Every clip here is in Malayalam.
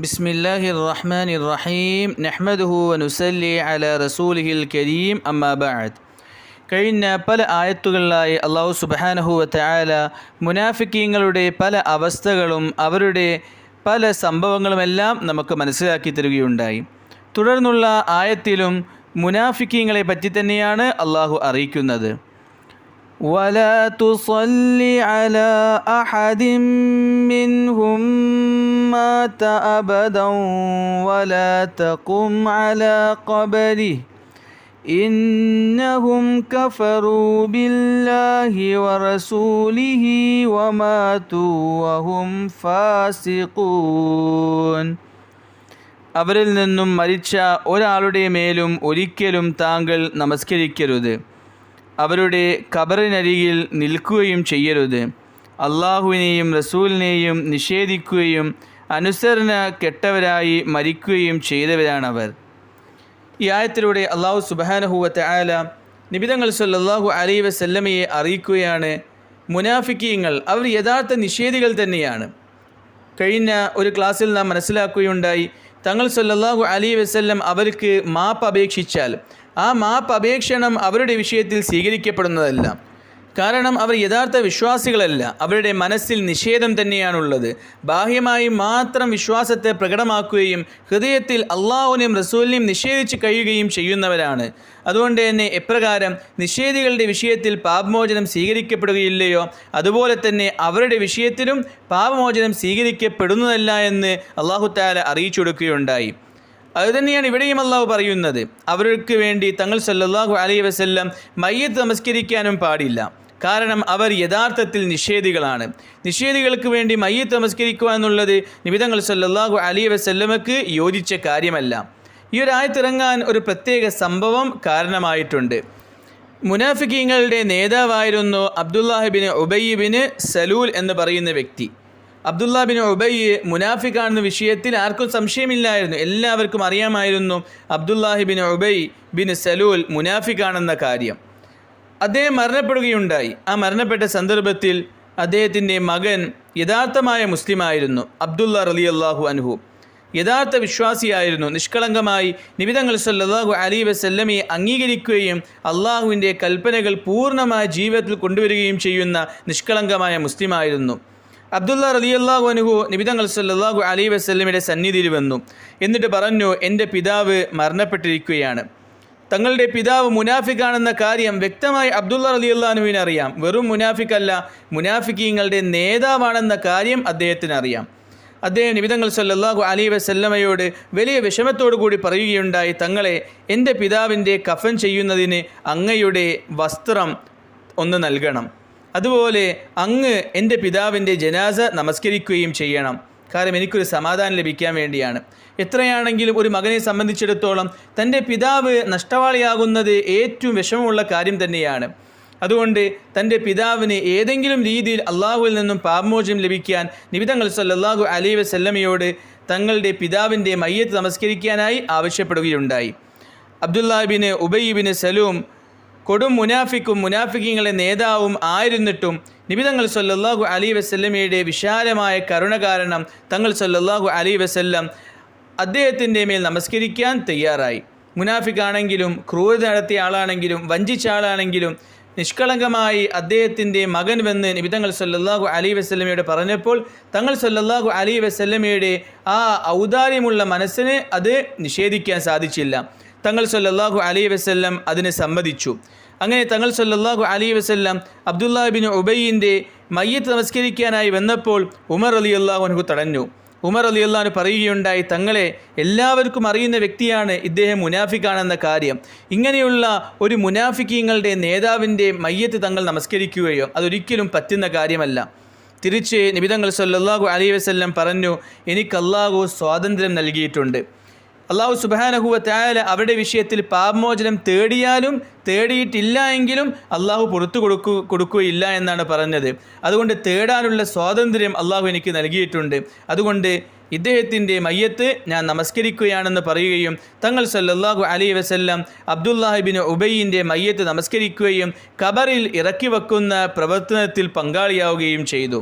بسم الله الرحمن الرحيم نحمده ونسلي على رسوله الكريم أما بعد കഴിഞ്ഞ പല ആയത്തുകളിലായി അള്ളാഹു സുബാനഹു വത്തആല മുനാഫിക്കീങ്ങളുടെ പല അവസ്ഥകളും അവരുടെ പല സംഭവങ്ങളുമെല്ലാം നമുക്ക് മനസ്സിലാക്കി തരികയുണ്ടായി തുടർന്നുള്ള ആയത്തിലും മുനാഫിക്കീങ്ങളെ പറ്റി തന്നെയാണ് അള്ളാഹു അറിയിക്കുന്നത് ولا تصل على أحد منهم مات أبدا ولا تقم على قبره إنهم كفروا بالله ورسوله وماتوا وهم فاسقون അവരിൽ നിന്നും മരിച്ച ഒരാളുടെ മേലും ഒരിക്കലും താങ്കൾ നമസ്കരിക്കരുത് അവരുടെ കബറിനരികിൽ നിൽക്കുകയും ചെയ്യരുത്. അള്ളാഹുവിനെയും റസൂലിനെയും നിഷേധിക്കുകയും അനുസരണ കെട്ടവരായി മരിക്കുകയും ചെയ്തവരാണവർ. ഈ ആയത്തിലൂടെ അള്ളാഹു സുബാനഹുവത്തെ ആല നിബിതങ്ങൾ സല്ലാഹു അലൈ വസല്ലമയെ അറിയിക്കുകയാണ്. മുനാഫിക്കീങ്ങൾ അവർ യഥാർത്ഥ നിഷേധികൾ തന്നെയാണ്. കഴിഞ്ഞ ഒരു ക്ലാസ്സിൽ നാം മനസ്സിലാക്കുകയുണ്ടായി തങ്ങൾ സല്ലാഹു അലൈ വസല്ലം അവർക്ക് മാപ്പ് അപേക്ഷിച്ചാൽ ആ മാപ്പ് അപേക്ഷണം അവരുടെ വിഷയത്തിൽ സ്വീകരിക്കപ്പെടുന്നതല്ല. കാരണം അവർ യഥാർത്ഥ വിശ്വാസികളല്ല. അവരുടെ മനസ്സിൽ നിഷേധം തന്നെയാണുള്ളത്. ബാഹ്യമായി മാത്രം വിശ്വാസത്തെ പ്രകടമാക്കുകയും ഹൃദയത്തിൽ അള്ളാഹുവിനെയും റസൂലിനെയും നിഷേധിച്ച് കഴിയുകയും ചെയ്യുന്നവരാണ്. അതുകൊണ്ട് തന്നെ എപ്രകാരം നിഷേധികളുടെ വിഷയത്തിൽ പാപമോചനം സ്വീകരിക്കപ്പെടുകയില്ലയോ? അതുപോലെ തന്നെ അവരുടെ വിഷയത്തിലും പാപമോചനം സ്വീകരിക്കപ്പെടുന്നതല്ല എന്ന് അള്ളാഹു താല അറിയിച്ചു കൊടുക്കുകയുണ്ടായി. അതുതന്നെയാണ് ഇവിടെയും അള്ളാഹു പറയുന്നത്. അവർക്ക് വേണ്ടി തങ്ങൾ സല്ലാഹു അലൈ വസല്ലം മയ്യത്ത് നമസ്കരിക്കാനും പാടില്ല. കാരണം അവർ യഥാർത്ഥത്തിൽ നിഷേധികളാണ്. നിഷേധികൾക്ക് വേണ്ടി മയ്യത്ത് നമസ്കരിക്കുക എന്നുള്ളത് നിബിതങ്ങൾ സല്ലാഹു അലൈഹി വസ്ല്ലമക്ക് യോജിച്ച കാര്യമല്ല. ഈ ഒരു ആയത്തിറങ്ങാൻ ഒരു പ്രത്യേക സംഭവം കാരണമായിട്ടുണ്ട്. മുനാഫിക്കീങ്ങളുടെ നേതാവായിരുന്നു അബ്ദുല്ലാഹിബിന് ഉബയ്യബിന് സലൂൽ എന്ന് പറയുന്ന വ്യക്തി. അബ്ദുല്ല ബിൻ ഉബയ്യ് മുനാഫിക്കാണെന്ന വിഷയത്തിൽ ആർക്കും സംശയമില്ലായിരുന്നു. എല്ലാവർക്കും അറിയാമായിരുന്നു Abdullahi bin Ubai bin Salul മുനാഫിക്കാണെന്ന കാര്യം. അദ്ദേഹം മരണപ്പെടുകയുണ്ടായി. ആ മരണപ്പെട്ട സന്ദർഭത്തിൽ അദ്ദേഹത്തിന്റെ മകൻ യഥാർത്ഥമായ മുസ്ലിമായിരുന്നു. അബ്ദുല്ല റലി അള്ളാഹു അൻഹു. യഥാർത്ഥ വിശ്വാസിയായിരുന്നു. നിഷ്കളങ്കമായി നിബിതങ്ങൾ സല്ലാഹു അലി വസല്ലമയെ അംഗീകരിക്കുകയും അള്ളാഹുവിന്റെ കൽപ്പനകൾ പൂർണമായ ജീവിതത്തിൽ കൊണ്ടുവരികയും ചെയ്യുന്ന നിഷ്കളങ്കമായ മുസ്ലിമായിരുന്നു. അബ്ദുള്ള റലിയല്ലാഹു അനുഹു നിബിതങ്ങൾ സല്ലാഹു അലി വസ്ലമിയുടെ സന്നിധിയിൽ വന്നു. എന്നിട്ട് പറഞ്ഞു എന്റെ പിതാവ് മരണപ്പെട്ടിരിക്കുകയാണ്. തങ്ങളുടെ പിതാവ് മുനാഫിക്കാണെന്ന കാര്യം വ്യക്തമായി അബ്ദുള്ള റലി അള്ളാഹുവിന് അറിയാം. വെറും മുനാഫിക്കല്ല മുനാഫിക്കീങ്ങളുടെ നേതാവാണെന്ന കാര്യം അദ്ദേഹത്തിന് അറിയാം. അദ്ദേഹം നിബിതങ്ങൾ സല്ലാഹു അലി വസല്ലമയോട് വലിയ വിഷമത്തോടു കൂടി പറയുകയുണ്ടായി തങ്ങളെ എന്റെ പിതാവിന്റെ കഫൻ ചെയ്യുന്നതിന് അങ്ങയുടെ വസ്ത്രം ഒന്ന് നൽകണം. അതുപോലെ അങ്ങ് എന്റെ പിതാവിന്റെ ജനാസ നമസ്കരിക്കുകയും ചെയ്യണം. കാരണം എനിക്കൊരു സമാധാനം ലഭിക്കാൻ വേണ്ടിയാണ്. എത്രയാണെങ്കിലും ഒരു മകനെ സംബന്ധിച്ചിടത്തോളം തന്റെ പിതാവ് നഷ്ടവാളിയാകുന്നത് ഏറ്റവും വിഷമമുള്ള കാര്യം തന്നെയാണ്. അതുകൊണ്ട് തന്റെ പിതാവിന് ഏതെങ്കിലും രീതിയിൽ അള്ളാഹുവിൽ നിന്നും പാപമോചനം ലഭിക്കാൻ നിബിതങ്ങൾ സല്ലാഹു അലൈ വസല്ലമയോട് തങ്ങളുടെ പിതാവിന്റെ മയ്യത്ത് നമസ്കരിക്കാനായി ആവശ്യപ്പെടുകയുണ്ടായി. അബ്ദുല്ലാബിന് ഉബയ്യബിന് സലൂം കൊടും മുനാഫിക്കും മുനാഫിക്കിങ്ങളെ നേതാവും ആയിരുന്നിട്ടും നിബിതങ്ങൾ സല്ലല്ലാഹു അലി വസല്ലമയുടെ വിശാലമായ കരുണ കാരണം തങ്ങൾ സല്ലല്ലാഹു അലി വസല്ലം അദ്ദേഹത്തിന്റെ മേൽ നമസ്കരിക്കാൻ തയ്യാറായി. മുനാഫിക്കാണെങ്കിലും ക്രൂരത നടത്തിയ ആളാണെങ്കിലും വഞ്ചിച്ച ആളാണെങ്കിലും നിഷ്കളങ്കമായി അദ്ദേഹത്തിന്റെ മകൻ വന്ന് നിബിതങ്ങൾ സല്ലല്ലാഹു അലി വസ്ലമയോട് പറഞ്ഞപ്പോൾ തങ്ങൾ സല്ലല്ലാഹു അലി വസ്ലമയുടെ ആ ഔദാര്യമുള്ള മനസ്സിന് അത് നിഷേധിക്കാൻ സാധിച്ചില്ല. തങ്ങൾ സല്ലാഹു അലൈ വസല്ലം അതിന് സമ്മതിച്ചു. അങ്ങനെ തങ്ങൾ സല്ലാഹു അലൈ വസല്ലം അബ്ദുല്ലാഹിബിൻ ഉബൈയിന്റെ മയ്യത്ത് നമസ്കരിക്കാനായി വന്നപ്പോൾ ഉമർ അലി അള്ളാഹുനഹു തടഞ്ഞു. ഉമർ അലി അള്ളഹാന് പറയുകയുണ്ടായി തങ്ങളെ എല്ലാവർക്കും അറിയുന്ന വ്യക്തിയാണ് ഇദ്ദേഹം മുനാഫിക്കാണെന്ന കാര്യം. ഇങ്ങനെയുള്ള ഒരു മുനാഫിക്കീങ്ങളുടെ നേതാവിന്റെ മയ്യത്ത് തങ്ങൾ നമസ്കരിക്കുകയോ അതൊരിക്കലും പറ്റുന്ന കാര്യമല്ല. തിരിച്ച് നിബിതങ്ങൾ സല്ലാഹു അലൈ വസല്ലം പറഞ്ഞു എനിക്ക് അള്ളാഹു സ്വാതന്ത്ര്യം നൽകിയിട്ടുണ്ട്. അള്ളാഹു സുബാനഹുവ തായാല അവരുടെ വിഷയത്തിൽ പാപമോചനം തേടിയാലും തേടിയിട്ടില്ല എങ്കിലും അള്ളാഹു പുറത്തു കൊടുക്കു കൊടുക്കുകയില്ല എന്നാണ് പറഞ്ഞത്. അതുകൊണ്ട് തേടാനുള്ള സ്വാതന്ത്ര്യം അള്ളാഹു എനിക്ക് നൽകിയിട്ടുണ്ട്. അതുകൊണ്ട് ഇദ്ദേഹത്തിന്റെ മയ്യത്ത് ഞാൻ നമസ്കരിക്കുകയാണെന്ന് പറയുകയും തങ്ങൾ സല്ലല്ലാഹു അലൈ വസല്ലം അബ്ദുല്ലാഹിബിൻ ഉബൈയിന്റെ മയ്യത്ത് നമസ്കരിക്കുകയും ഖബറിൽ ഇറക്കി വെക്കുന്ന പ്രവർത്തനത്തിൽ പങ്കാളിയാവുകയും ചെയ്തു.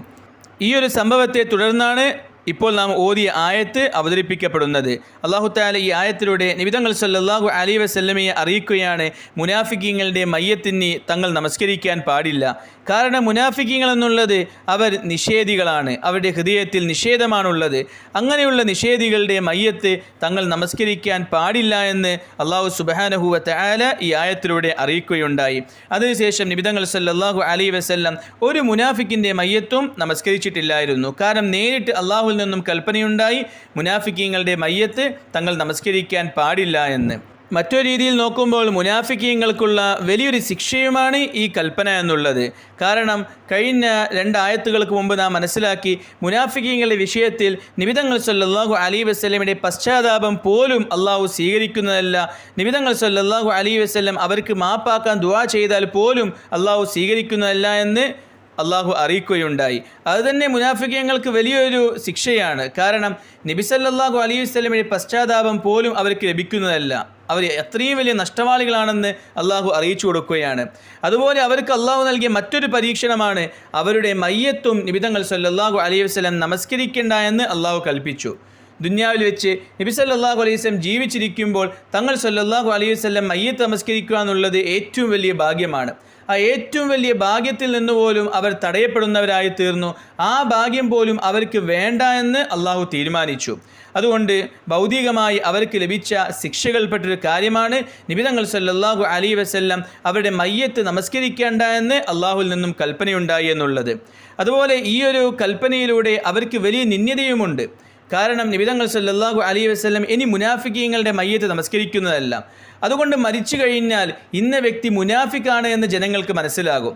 ഈ ഒരു സംഭവത്തെ തുടർന്നാണ് ഇപ്പോൾ നാം ഓതിയ ആയത്ത് അവതരിപ്പിക്കപ്പെടുന്നത്. അള്ളാഹു താല ഈ ആയത്തിലൂടെ നിബിതങ്ങൾ സല്ലാഹു അലി വസല്ലമയെ അറിയിക്കുകയാണ് മുനാഫിക്കീങ്ങളുടെ മയ്യത്തിന് തങ്ങൾ നമസ്കരിക്കാൻ പാടില്ല. കാരണം മുനാഫിക്കീങ്ങൾ എന്നുള്ളത് അവർ നിഷേധികളാണ്. അവരുടെ ഹൃദയത്തിൽ നിഷേധമാണുള്ളത്. അങ്ങനെയുള്ള നിഷേധികളുടെ മയ്യത്ത് തങ്ങൾ നമസ്കരിക്കാൻ പാടില്ല എന്ന് അള്ളാഹു സുബാനഹുവ തആല ഈ ആയത്തിലൂടെ അറിയിക്കുകയുണ്ടായി. അതിനുശേഷം നിബിതങ്ങൾ സല്ലാഹു അലി വസ്ല്ലാം ഒരു മുനാഫിക്കിന്റെ മയ്യത്തും നമസ്കരിച്ചിട്ടില്ലായിരുന്നു. കാരണം നേരിട്ട് അള്ളാഹുവിൽ നിന്നും കൽപ്പനയുണ്ടായി. മുനാഫിക്കീങ്ങളുടെ മയ്യത്ത് തങ്ങൾ നമസ്കരിക്കാൻ പാടില്ല എന്ന്. മറ്റൊരു രീതിയിൽ നോക്കുമ്പോൾ മുനാഫിക്കീങ്ങൾക്കുള്ള വലിയൊരു ശിക്ഷയുമാണ് ഈ കൽപ്പന എന്നുള്ളത്. കാരണം കഴിഞ്ഞ രണ്ടായത്തുകൾക്ക് മുമ്പ് നാം മനസ്സിലാക്കി മുനാഫിക്കീങ്ങളുടെ വിഷയത്തിൽ നിബിതങ്ങൾ സല്ലാഹു അലി വസ്ലമിന്റെ പശ്ചാത്താപം പോലും അള്ളാഹു സ്വീകരിക്കുന്നതല്ല. നിബിതങ്ങൾ സല്ലാഹു അലി വസ്ലം അവർക്ക് മാപ്പാക്കാൻ ദുവാ ചെയ്താൽ പോലും അള്ളാഹു സ്വീകരിക്കുന്നതല്ല എന്ന് അള്ളാഹു അറിയിക്കുകയുണ്ടായി. അതുതന്നെ മുനാഫിക്കങ്ങൾക്ക് വലിയൊരു ശിക്ഷയാണ്. കാരണം നബിസല്ലാഹു അലൈഹി വസല്ലമയുടെ പശ്ചാത്താപം പോലും അവർക്ക് ലഭിക്കുന്നതല്ല. അവർ എത്രയും വലിയ നഷ്ടവാളികളാണെന്ന് അള്ളാഹു അറിയിച്ചു കൊടുക്കുകയാണ്. അതുപോലെ അവർക്ക് അള്ളാഹു നൽകിയ മറ്റൊരു പരീക്ഷണമാണ് അവരുടെ മയ്യത്തും നിബിതങ്ങൾ സല്ലാഹു അലൈഹി വസ്ലം നമസ്കരിക്കേണ്ട എന്ന് അള്ളാഹു കൽപ്പിച്ചു. ദുന്യാവിൽ വെച്ച് നബി സല്ലാഹു അലൈഹി വസ്ലം ജീവിച്ചിരിക്കുമ്പോൾ തങ്ങൾ സല്ലാഹു അലൈഹി വസ്ലം മയ്യത്ത് നമസ്കരിക്കുക എന്നുള്ളത് ഏറ്റവും വലിയ ഭാഗ്യമാണ്. ആ ഏറ്റവും വലിയ ഭാഗ്യത്തിൽ നിന്ന് പോലും അവർ തടയപ്പെടുന്നവരായി തീർന്നു. ആ ഭാഗ്യം പോലും അവർക്ക് വേണ്ട എന്ന് അള്ളാഹു തീരുമാനിച്ചു. അതുകൊണ്ട് ഭൗതികമായി അവർക്ക് ലഭിച്ച ശിക്ഷകൾപ്പെട്ടൊരു കാര്യമാണ് നിബിതങ്ങൾ സല്ലാഹു അലി വസല്ലം അവരുടെ മയ്യത്ത് നമസ്കരിക്കേണ്ട എന്ന് അള്ളാഹുവിൽ നിന്നും കൽപ്പനയുണ്ടായി എന്നുള്ളത്. അതുപോലെ ഈ ഒരു കൽപ്പനയിലൂടെ അവർക്ക് വലിയ നിന്യതയുമുണ്ട് കാരണം നിബിതങ്ങൾ സല്ലാഹു അലൈഹി വസ്ലം ഇനി മുനാഫിക്കീങ്ങളുടെ മയ്യത്ത് നമസ്കരിക്കുന്നതല്ല. അതുകൊണ്ട് മരിച്ചു കഴിഞ്ഞാൽ ഇന്ന വ്യക്തി മുനാഫിക്കാണ് എന്ന് ജനങ്ങൾക്ക് മനസ്സിലാകും.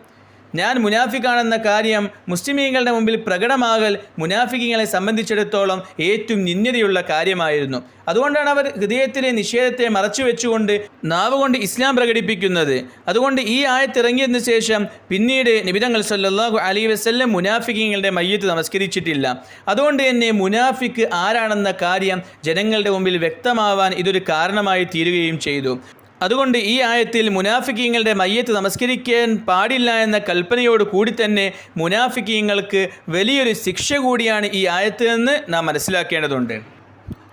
ഞാൻ മുനാഫിക്കാണെന്ന കാര്യം മുസ്ലിമീങ്ങളുടെ മുമ്പിൽ പ്രകടമാകൽ മുനാഫിക്കിങ്ങളെ സംബന്ധിച്ചിടത്തോളം ഏറ്റവും നിന്ദതയുള്ള കാര്യമായിരുന്നു. അതുകൊണ്ടാണ് അവർ ഹൃദയത്തിലെ നിഷേധത്തെ മറച്ചു വെച്ചുകൊണ്ട് നാവുകൊണ്ട് ഇസ്ലാം പ്രകടിപ്പിക്കുന്നത്. അതുകൊണ്ട് ഈ ആയത്തിറങ്ങിയതിനു ശേഷം പിന്നീട് നിബിതങ്ങൾ സല്ലാഹു അലി വസ്ല്ലം മുനാഫിക്കിങ്ങളുടെ മയ്യത്ത് നമസ്കരിച്ചിട്ടില്ല. അതുകൊണ്ട് തന്നെ മുനാഫിക്ക് ആരാണെന്ന കാര്യം ജനങ്ങളുടെ മുമ്പിൽ വ്യക്തമാവാൻ ഇതൊരു കാരണമായി തീരുകയും ചെയ്തു. അതുകൊണ്ട് ഈ ആയത്തിൽ മുനാഫിക്കീങ്ങളുടെ മയ്യത്ത് നമസ്കരിക്കാൻ പാടില്ല എന്ന കൽപ്പനയോട് കൂടി തന്നെ മുനാഫിക്കീങ്ങൾക്ക് വലിയൊരു ശിക്ഷ കൂടിയാണ് ഈ ആയത്ത് എന്ന് നാം മനസ്സിലാക്കേണ്ടതുണ്ട്.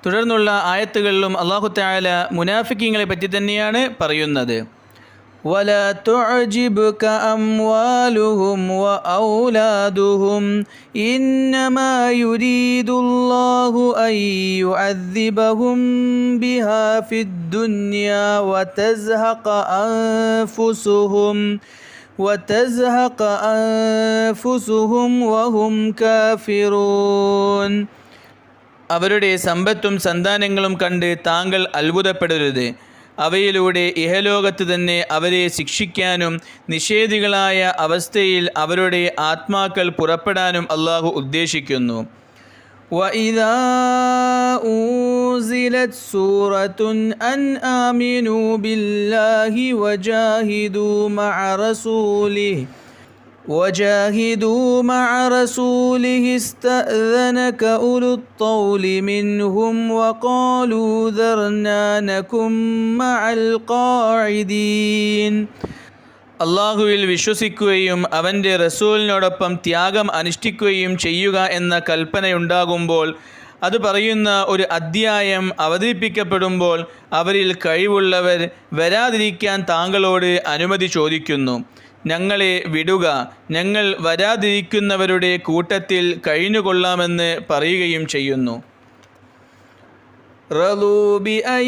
തുടർന്നുള്ള ആയത്തുകളിലും അള്ളാഹു താല മുനാഫിക്കീങ്ങളെ പറ്റി തന്നെയാണ് പറയുന്നത്. ولا تعجبك أموالهم وأولادهم إنما يريد الله أن يعذبهم بها في الدنيا وتزهق أنفسهم وتزهق أنفسهم وهم كافرون അവരുടെ സമ്പത്തും സന്താനങ്ങളും കണ്ട് താങ്കൾ അത്ഭുതപ്പെടരുത് അവയിലൂടെ ഇഹലോകത്ത് തന്നെ അവരെ ശിക്ഷിക്കാനും നിഷേധികളായ അവസ്ഥയിൽ അവരുടെ ആത്മാക്കൾ പുറപ്പെടാനും അള്ളാഹു ഉദ്ദേശിക്കുന്നു وإذا أنزلت سورة أن آمنوا بالله وجاهدوا مع رسوله وجاهدوا مع رسوله استأذنك أولو الطول منهم وقالوا ذرنا نكن مع القاعدين അള്ളാഹുവിൽ വിശ്വസിക്കുകയും അവൻ്റെ റസൂലിനോടൊപ്പം ത്യാഗം അനുഷ്ഠിക്കുകയും ചെയ്യുക എന്ന കൽപ്പനയുണ്ടാകുമ്പോൾ അത് പറയുന്ന ഒരു അധ്യായം അവതരിപ്പിക്കപ്പെടുമ്പോൾ അവരിൽ കഴിവുള്ളവർ വരാതിരിക്കാൻ താങ്കളോട് അനുമതി ചോദിക്കുന്നു ഞങ്ങളെ വിടുക ഞങ്ങൾ വരാതിരിക്കുന്നവരുടെ കൂട്ടത്തിൽ കഴിഞ്ഞുകൊള്ളാമെന്ന് പറയുകയും ചെയ്യുന്നു رضوا بأن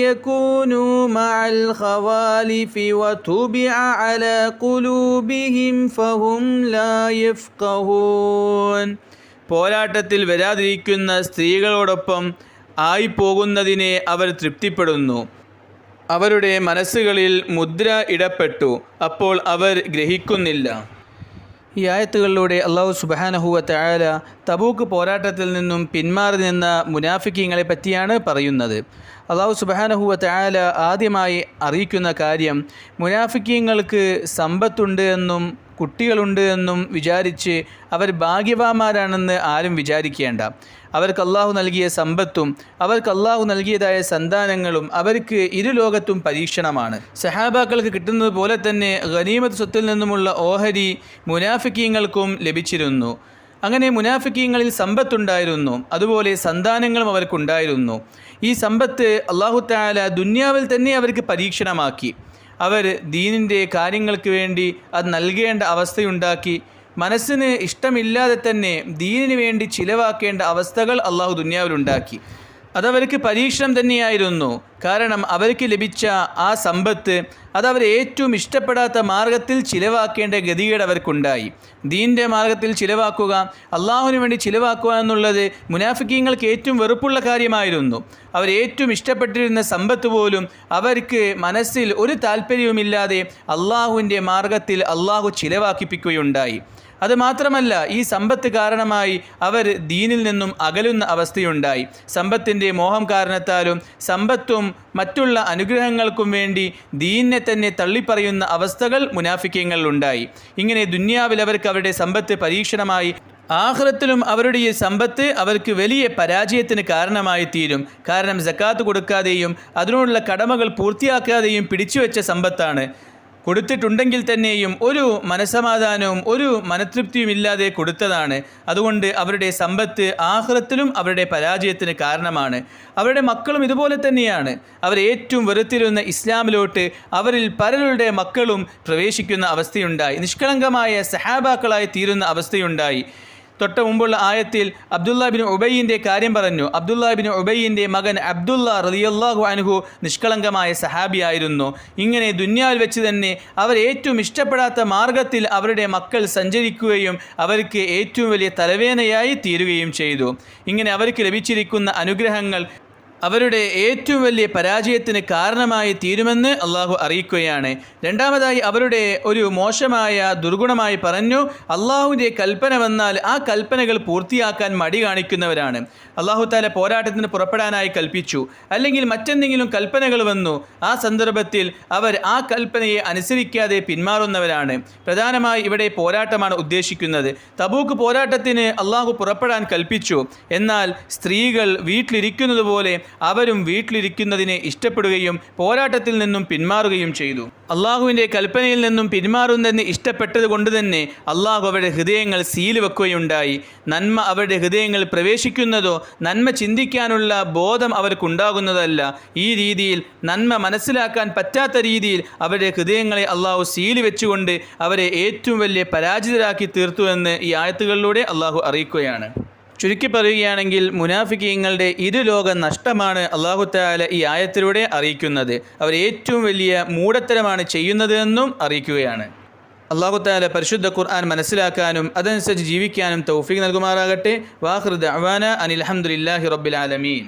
يكونوا مع الخوالف وطبع على قلوبهم فهم لا يفقهون പോരാട്ടത്തിൽ വരാതിരിക്കുന്ന സ്ത്രീകളോടൊപ്പം ആയിപ്പോകുന്നതിനെ അവർ തൃപ്തിപ്പെടുന്നു അവരുടെ മനസ്സുകളിൽ മുദ്ര ഇടപ്പെട്ടു. അപ്പോൾ അവർ ഗ്രഹിക്കുന്നില്ല. ഈ ആയത്തുകളിലൂടെ അള്ളാഹു സുബാനഹുവ തയാല തബൂക്ക് പോരാട്ടത്തിൽ നിന്നും പിന്മാറി നിന്ന മുനാഫിക്കീങ്ങളെ പറ്റിയാണ് പറയുന്നത്. അള്ളാഹു സുബാനഹുവ തയാല ആദ്യമായി അറിയിക്കുന്ന കാര്യം മുനാഫിക്കീങ്ങൾക്ക് സമ്പത്തുണ്ട് എന്നും കുട്ടികളുണ്ട് എന്നും വിചാരിച്ച് അവർ ഭാഗ്യവാന്മാരാണെന്ന് ആരും വിചാരിക്കേണ്ട. അവർക്ക് അള്ളാഹു നൽകിയ സമ്പത്തും അവർക്ക് അള്ളാഹു നൽകിയതായ സന്താനങ്ങളും അവർക്ക് ഇരു ലോകത്തും പരീക്ഷണമാണ്. സഹാബാക്കൾക്ക് കിട്ടുന്നത് പോലെ തന്നെ ഖനീമത്ത് സ്വത്തിൽ നിന്നുമുള്ള ഓഹരി മുനാഫിക്കീങ്ങൾക്കും ലഭിച്ചിരുന്നു. അങ്ങനെ മുനാഫിക്കീങ്ങളിൽ സമ്പത്തുണ്ടായിരുന്നു. അതുപോലെ സന്താനങ്ങളും അവർക്കുണ്ടായിരുന്നു. ഈ സമ്പത്ത് അള്ളാഹുത്താല ദുന്യാവിൽ തന്നെ അവർക്ക് പരീക്ഷണമാക്കി. അവർ ദീനിന്റെ കാര്യങ്ങൾക്ക് വേണ്ടി അത് നൽകേണ്ട അവസ്ഥയുണ്ടാക്കി. മനസ്സിന് ഇഷ്ടമില്ലാതെ തന്നെ ദീനിന് വേണ്ടി ചിലവാക്കേണ്ട അവസ്ഥകൾ അള്ളാഹു ദുന്യാവിലുണ്ടാക്കി. അതവർക്ക് പരീക്ഷണം തന്നെയായിരുന്നു. കാരണം അവർക്ക് ലഭിച്ച ആ സമ്പത്ത് അതവർ ഏറ്റവും ഇഷ്ടപ്പെടാത്ത മാർഗത്തിൽ ചിലവാക്കേണ്ട ഗതികേട് അവർക്കുണ്ടായി. ദീന്റെ മാർഗത്തിൽ ചിലവാക്കുക അള്ളാഹുവിന് വേണ്ടി ചിലവാക്കുക എന്നുള്ളത് മുനാഫിക്കീങ്ങൾക്ക് ഏറ്റവും വെറുപ്പുള്ള കാര്യമായിരുന്നു. അവർ ഏറ്റവും ഇഷ്ടപ്പെട്ടിരുന്ന സമ്പത്ത് പോലും അവർക്ക് മനസ്സിൽ ഒരു താല്പര്യവുമില്ലാതെ അള്ളാഹുവിന്റെ മാർഗത്തിൽ അള്ളാഹു ചിലവാക്കിപ്പിക്കുകയുണ്ടായി. അത് മാത്രമല്ല ഈ സമ്പത്ത് കാരണമായി അവർ ദീനിൽ നിന്നും അകലുന്ന അവസ്ഥയുണ്ടായി. സമ്പത്തിന്റെ മോഹം കാരണത്താലും സമ്പത്തും മറ്റുള്ള അനുഗ്രഹങ്ങൾക്കും വേണ്ടി ദീനിനെ തന്നെ തള്ളിപ്പറയുന്ന അവസ്ഥകൾ മുനാഫിക്കങ്ങളിലുണ്ടായി ഇങ്ങനെ ദുന്യാവിൽ അവർക്ക് അവരുടെ സമ്പത്ത് പരീക്ഷണമായി ആഹ്റത്തിലും അവരുടെ ഈ സമ്പത്ത് അവർക്ക് വലിയ പരാജയത്തിന് കാരണമായി തീരും. കാരണം ജക്കാത്ത് കൊടുക്കാതെയും അതിനോടുള്ള കടമകൾ പൂർത്തിയാക്കാതെയും പിടിച്ചുവെച്ച സമ്പത്താണ്. കൊടുത്തിട്ടുണ്ടെങ്കിൽ തന്നെയും ഒരു മനസമാധാനവും ഒരു മനതൃപ്തിയും ഇല്ലാതെ കൊടുത്തതാണ്. അതുകൊണ്ട് അവരുടെ സമ്പത്ത് ആഹ്ലത്തിലും അവരുടെ പരാജയത്തിന് കാരണമാണ്. അവരുടെ മക്കളും ഇതുപോലെ തന്നെയാണ്. അവർ ഏറ്റവും വെറുത്തിരുന്ന ഇസ്ലാമിലോട്ട് അവരിൽ പലരുടെ മക്കളും പ്രവേശിക്കുന്ന അവസ്ഥയുണ്ടായി. നിഷ്കളങ്കമായ സഹാബാക്കളായി തീരുന്ന അവസ്ഥയുണ്ടായി. തൊട്ട മുമ്പുള്ള ആയത്തിൽ അബ്ദുല്ല ബിൻ ഉബൈയിന്റെ കാര്യം പറഞ്ഞു. അബ്ദുല്ല ബിൻ ഉബൈയിന്റെ മകൻ അബ്ദുല്ല റളിയല്ലാഹു അനുഹു നിഷ്കളങ്കമായ സഹാബിയായിരുന്നു. ഇങ്ങനെ ദുന്യാവിൽ വെച്ച് തന്നെ അവർ ഏറ്റവും ഇഷ്ടപ്പെടാത്ത മാർഗത്തിൽ അവരുടെ മക്കൾ സഞ്ചരിക്കുകയും അവർക്ക് ഏറ്റവും വലിയ തലവേദനയായി തീരുകയും ചെയ്തു. ഇങ്ങനെ അവർക്ക് ലഭിച്ചിരിക്കുന്ന അനുഗ്രഹങ്ങൾ അവരുടെ ഏറ്റവും വലിയ പരാജയത്തിന് കാരണമായി തീരുമെന്ന് അള്ളാഹു അറിയിക്കുകയാണ്. രണ്ടാമതായി അവരുടെ ഒരു മോശമായ ദുർഗുണമായി പറഞ്ഞു അള്ളാഹുവിന്റെ കൽപ്പന വന്നാൽ ആ കൽപ്പനകൾ പൂർത്തിയാക്കാൻ മടി കാണിക്കുന്നവരാണ്. അള്ളാഹു താല പോരാട്ടത്തിന് പുറപ്പെടാനായി കൽപ്പിച്ചു. അല്ലെങ്കിൽ മറ്റെന്തെങ്കിലും കൽപ്പനകൾ വന്നു ആ സന്ദർഭത്തിൽ അവർ ആ കൽപ്പനയെ അനുസരിക്കാതെ പിന്മാറുന്നവരാണ്. പ്രധാനമായി ഇവിടെ പോരാട്ടമാണ് ഉദ്ദേശിക്കുന്നത്. തബൂക്ക് പോരാട്ടത്തിന് അള്ളാഹു പുറപ്പെടാൻ കൽപ്പിച്ചു. എന്നാൽ സ്ത്രീകൾ വീട്ടിലിരിക്കുന്നത് പോലെ അവരും വീട്ടിലിരിക്കുന്നതിനെ ഇഷ്ടപ്പെടുകയും പോരാട്ടത്തിൽ നിന്നും പിന്മാറുകയും ചെയ്തു. അള്ളാഹുവിന്റെ കൽപ്പനയിൽ നിന്നും പിന്മാറുന്നതിന് ഇഷ്ടപ്പെട്ടത് കൊണ്ട് തന്നെ അള്ളാഹു അവരുടെ ഹൃദയങ്ങൾ സീൽ വെക്കുകയുണ്ടായി. നന്മ അവരുടെ ഹൃദയങ്ങൾ പ്രവേശിക്കുന്നതോ നന്മ ചിന്തിക്കാനുള്ള ബോധം അവർക്കുണ്ടാകുന്നതല്ല. ഈ രീതിയിൽ നന്മ മനസ്സിലാക്കാൻ പറ്റാത്ത രീതിയിൽ അവരുടെ ഹൃദയങ്ങളെ അള്ളാഹു സീൽ വെച്ചുകൊണ്ട് അവരെ ഏറ്റവും വലിയ പരാജിതരാക്കി തീർത്തു എന്ന് ഈ ആയത്തുകളിലൂടെ അള്ളാഹു അറിയിക്കുകയാണ്. ചുരുക്കി പറയുകയാണെങ്കിൽ മുനാഫിക്കീങ്ങളുടെ ഇരുലോക നഷ്ടമാണ് അള്ളാഹുത്താല ഈ ആയത്തിലൂടെ അറിയിക്കുന്നത്. അവർ ഏറ്റവും വലിയ മൂടത്തരമാണ് ചെയ്യുന്നതെന്നും അറിയിക്കുകയാണ്. അള്ളാഹുത്താല പരിശുദ്ധ ഖുർആൻ മനസ്സിലാക്കാനും അതനുസരിച്ച് ജീവിക്കാനും തൗഫീഖ് നൽകുമാറാകട്ടെ. വാഹൃദ് അവാന അനിൽ അഹമ്മദില്ലാഹി റബ്ബിൽ ആലമീൻ.